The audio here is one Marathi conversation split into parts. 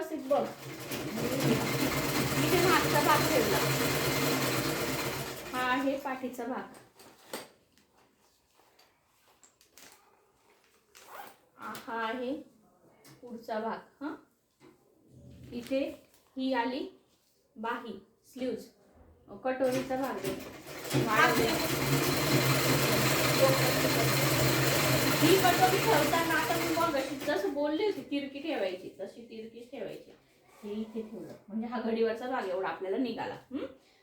व्यवस्थित बघ. इथे मागचा भाग ठेवला. हा आहे पाठीचा भाग. हा आहे पुढचा भाग हा. इथे ही आली बाही स्लीव्ज कटोरीचा भाग आहे. ही कटोरी ठेवताना आता बोलली होती तिरकी ठेवायची तशी तिरकी ठेवायची. हे इथे ठेवलं. म्हणजे हा घडीवरचा भाग एवढा आपल्याला निघाला?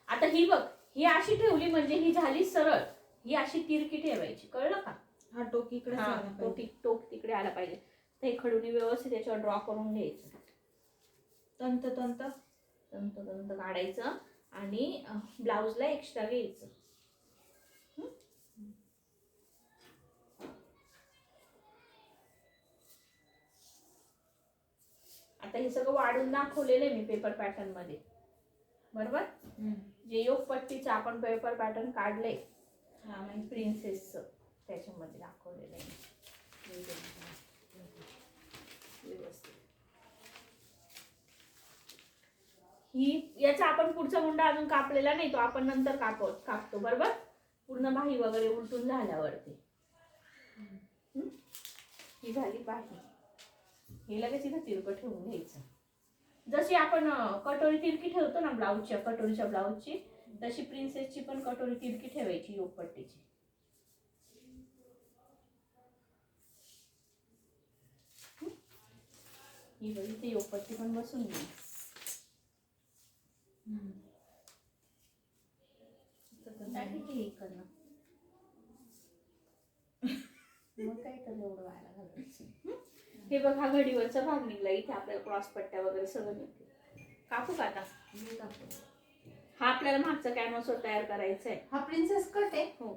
आता ही बघ ही अशी ठेवली म्हणजे ही झाली सरळ. ही अशी तिरकी ठेवायची. कळलं का? हा टोक इकडे तो ति- टोक तिकडे आला पाहिजे. हे खडूनी व्यवस्थित त्याच्यावर ड्रॉ करून घ्यायचं. तंत तंत. तंत तंत काढायचं आणि ब्लाऊजला एक्स्ट्रा घ्यायचं. आता हे सगळं वाढून दाखवलेलं आहे मी पेपर पॅटर्नमध्ये. बरोबर? जे योग पट्टीचं आपण पेपर पॅटर्न काढले हा प्रिन्सेसचं त्याच्यामध्ये दाखवलेलं आहे. व्यवस्थित ही याचा आपण पुढचा मुंडा अजून कापलेला नाही तो आपण नंतर कापतो कापतो बरोबर? पूर्ण बाही वगैरे उलटून झाल्यावरती? ही झाली बाही हे लगेच इथं तिरकं ठेवून घ्यायचं. जशी आपण कटोरी तिरकी ठेवतो ना ब्लाऊजच्या कटोरीच्या ब्लाऊजची तशी प्रिन्सेसची पण कटोरी तिरकी ठेवायची योगपट्टीची? ही? बघ इथे योगपट्टी पण बसून घे. टाकी की इकडनं मग काय तर एवढं व्हायला घालायचं हं? बघ हा घडीवरचा भाग निघला इथे आपल्याला क्रॉस पट्ट्या वगैरे सगळं निघलं कापू का आता? हा आपल्याला मागचा कॅनव्हासवर तयार करायचा आहे हा प्रिन्सेस कट आहे. हो.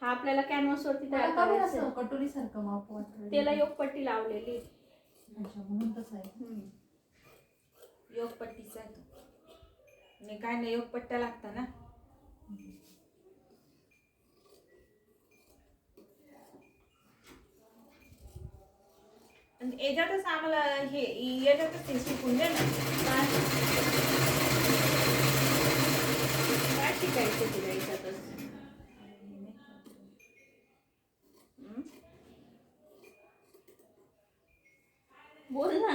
हा आपल्याला कॅनव्हास वरती तयार करायचा आहे. कटोरी सारखं माप वाटलं त्याला योगपट्टी लावलेली. अच्छा म्हणून तसं आहे. योगपट्टीचा आहे तो. काय नाही योगपट्ट्या लागता ना? याच्यातच आम्हाला हे याच्यातच ते शिकून दे ना. काय? शिकायचं तुला याच्यातच? बोल ना.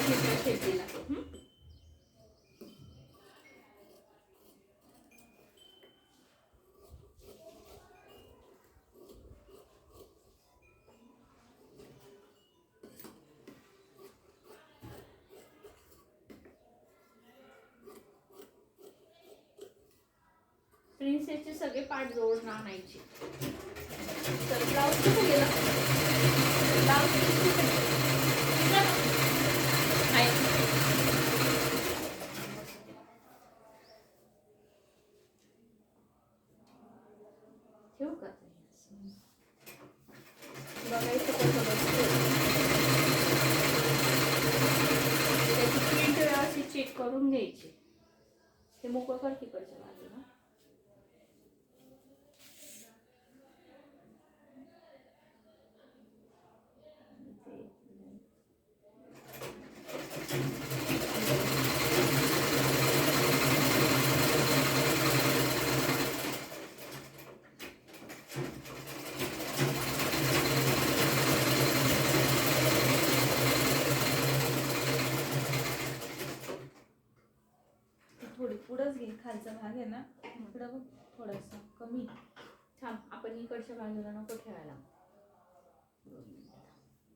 थोडासा चित्र प्रिन्सेसचे सगळे पाठ जोडून आणायचे तर ब्लाऊज कुठे गेला? ब्लाऊज कुठे गेला? आहे. ठेवू का बघायचं कसं बसतं त्याची प्रिंट व्यवस्थित चेक करून घ्यायची. ते मोकळं कर तिकडच्या बाजूला थोडी पुढंच घे खालचा भाग आहे ना इकडं बघ थोडासा कमी. थांब आपण इकडच्या बाजूला नको ठेवायला.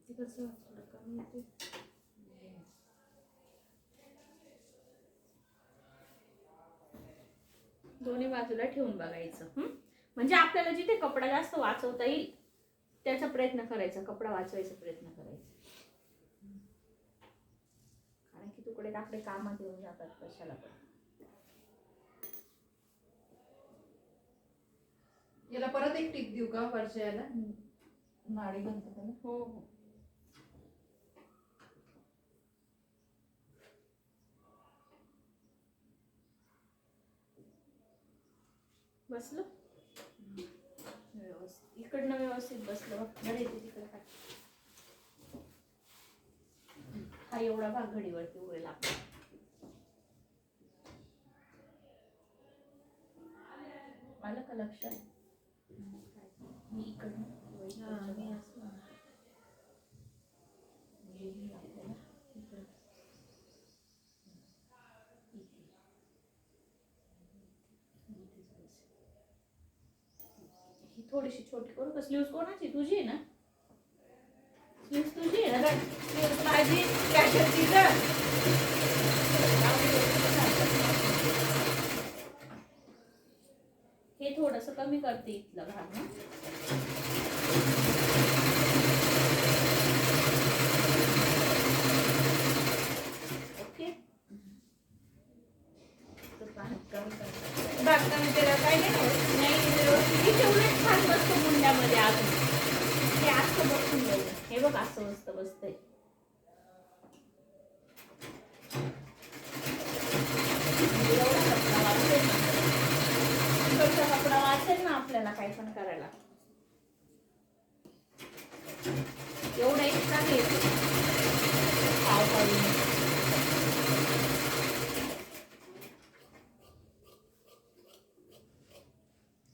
तिकडचं थोडं कमी येते दोन्ही बाजूला ठेवून बघायचं म्हणजे आपल्याला जिथे कपडा जास्त वाचवता येईल त्याचा प्रयत्न करायचा कपडा वाचवायचा प्रयत्न करायचा. कारण की तुकडे टाकडे कामात येऊन जातात कशाला पण. याला परत एक टिक देऊ का वरच्या याला नाडी गणपतीला हो हो. बसलं? व्यवस्थित. इकडनं व्यवस्थित बसलं बघ. घडी येते तिकडे काय. हा एवढा भाग घडीवरती उरेल आपला. आलं का लक्षात? थोडीशी छोटी करू का? स्लीव्स कोणाची? तुझी ना? स्लीव्स तुझी आहे ना? स्लीव्स माझी कॅशरची का हे थोडस कमी करते इथलं घालून बागकाम त्याला काय नाही नाही छान बसतो मुंड्यामध्ये अजून. हे असं बसून जाईल. हे बघ असं मस्त बसतंय एवढा कपडा वाचेल ना इकडचा कपडा वाचेल ना आपल्याला काही पण करायला. एवढं एक्स्ट्रा घ्यायचं पावसाळी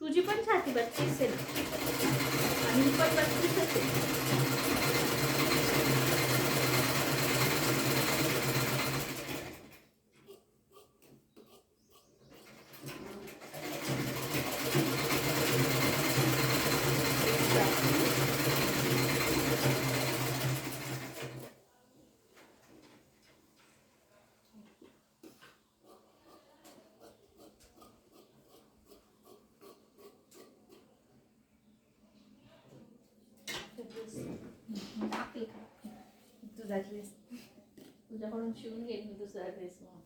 तुझी पण छाती बत्तीस आहे ना? आणि पण बत्तीस असेल टाकली का? तुझा ड्रेस तुझ्याकडून शिवून घेईन मी दुसरा ड्रेस मग.